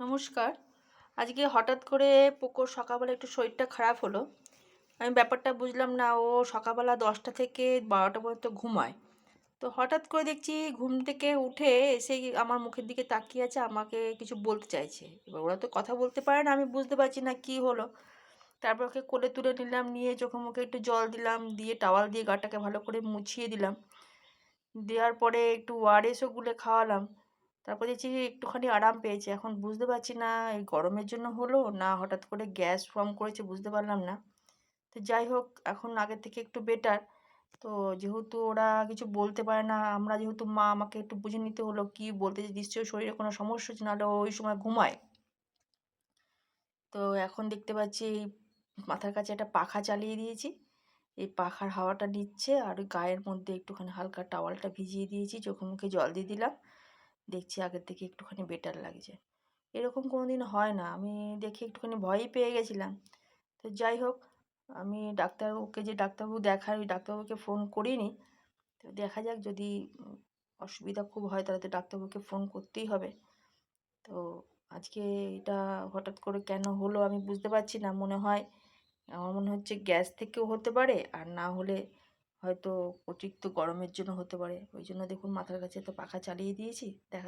নমস্কার। আজকে হঠাৎ করে পোকোর সকালবেলা একটু শরীরটা খারাপ হলো। আমি ব্যাপারটা বুঝলাম না, ও সকালবেলা দশটা থেকে বারোটা পর্যন্ত ঘুমায়। তো হঠাৎ করে দেখছি ঘুম থেকে উঠে এসে আমার মুখের দিকে তাকিয়ে আছে, আমাকে কিছু বলতে চাইছে। এবার ওরা তো কথা বলতে পারে না, আমি বুঝতে পারছি না কি হলো। তারপর ওকে কোলে তুলে নিলাম, নিয়ে চোখে মুখে একটু জল দিলাম, দিয়ে টাওয়াল দিয়ে গাটাকে ভালো করে মুছিয়ে দিলাম। দেওয়ার পরে একটু ওআরএসও গুলে খাওয়ালাম। তারপর দেখছি একটুখানি আরাম পেয়েছে। এখন বুঝতে পারছি না এই গরমের জন্য হলো না হঠাৎ করে গ্যাস ফর্ম করেছে বুঝতে পারলাম না। তো যাই হোক, এখন আগের থেকে একটু বেটার তো যেহেতু ওরা কিছু বলতে পারে না, আমরা যেহেতু মা আমাকে একটু বুঝে নিতে হলো, কি বলতে যে নিশ্চয়ই শরীরে কোনো সমস্যা হচ্ছে, নাহলে ওই সময় ঘুমায়। তো এখন দেখতে পাচ্ছি এই মাথার কাছে একটা পাখা চালিয়ে দিয়েছি। এই পাখার হাওয়াটা নিচ্ছে আর গায়ের মধ্যে একটুখানি হালকা টাওয়ালটা ভিজিয়ে দিয়েছি, চোখে মুখে জল দিয়ে দিলাম। দেখছি আগের থেকে একটুখানি বেটার লাগছে। এরকম কোনো দিন হয় না। আমি দেখে একটুখানি ভয়ই পেয়ে গেছিলাম। তো যাই হোক, আমি ডাক্তারবাবুকে যে ডাক্তারবাবু দেখায় ওই ডাক্তারবাবুকে ফোন করিনি। তো দেখা যাক যদি অসুবিধা খুব হয়, তাহলে তো ডাক্তারবাবুকে ফোন করতেই হবে। তো আজকে এটা হঠাৎ করে কেন হলো আমি বুঝতে পারছি না। মনে হয়, আমার মনে হচ্ছে গ্যাস থেকেও হতে পারে, আর না হলে হয়তো অতিরিক্ত গরমের জন্য হতে পারে। ওই জন্য দেখুন মাথার কাছে তো পাখা চালিয়ে দিয়েছি, দেখা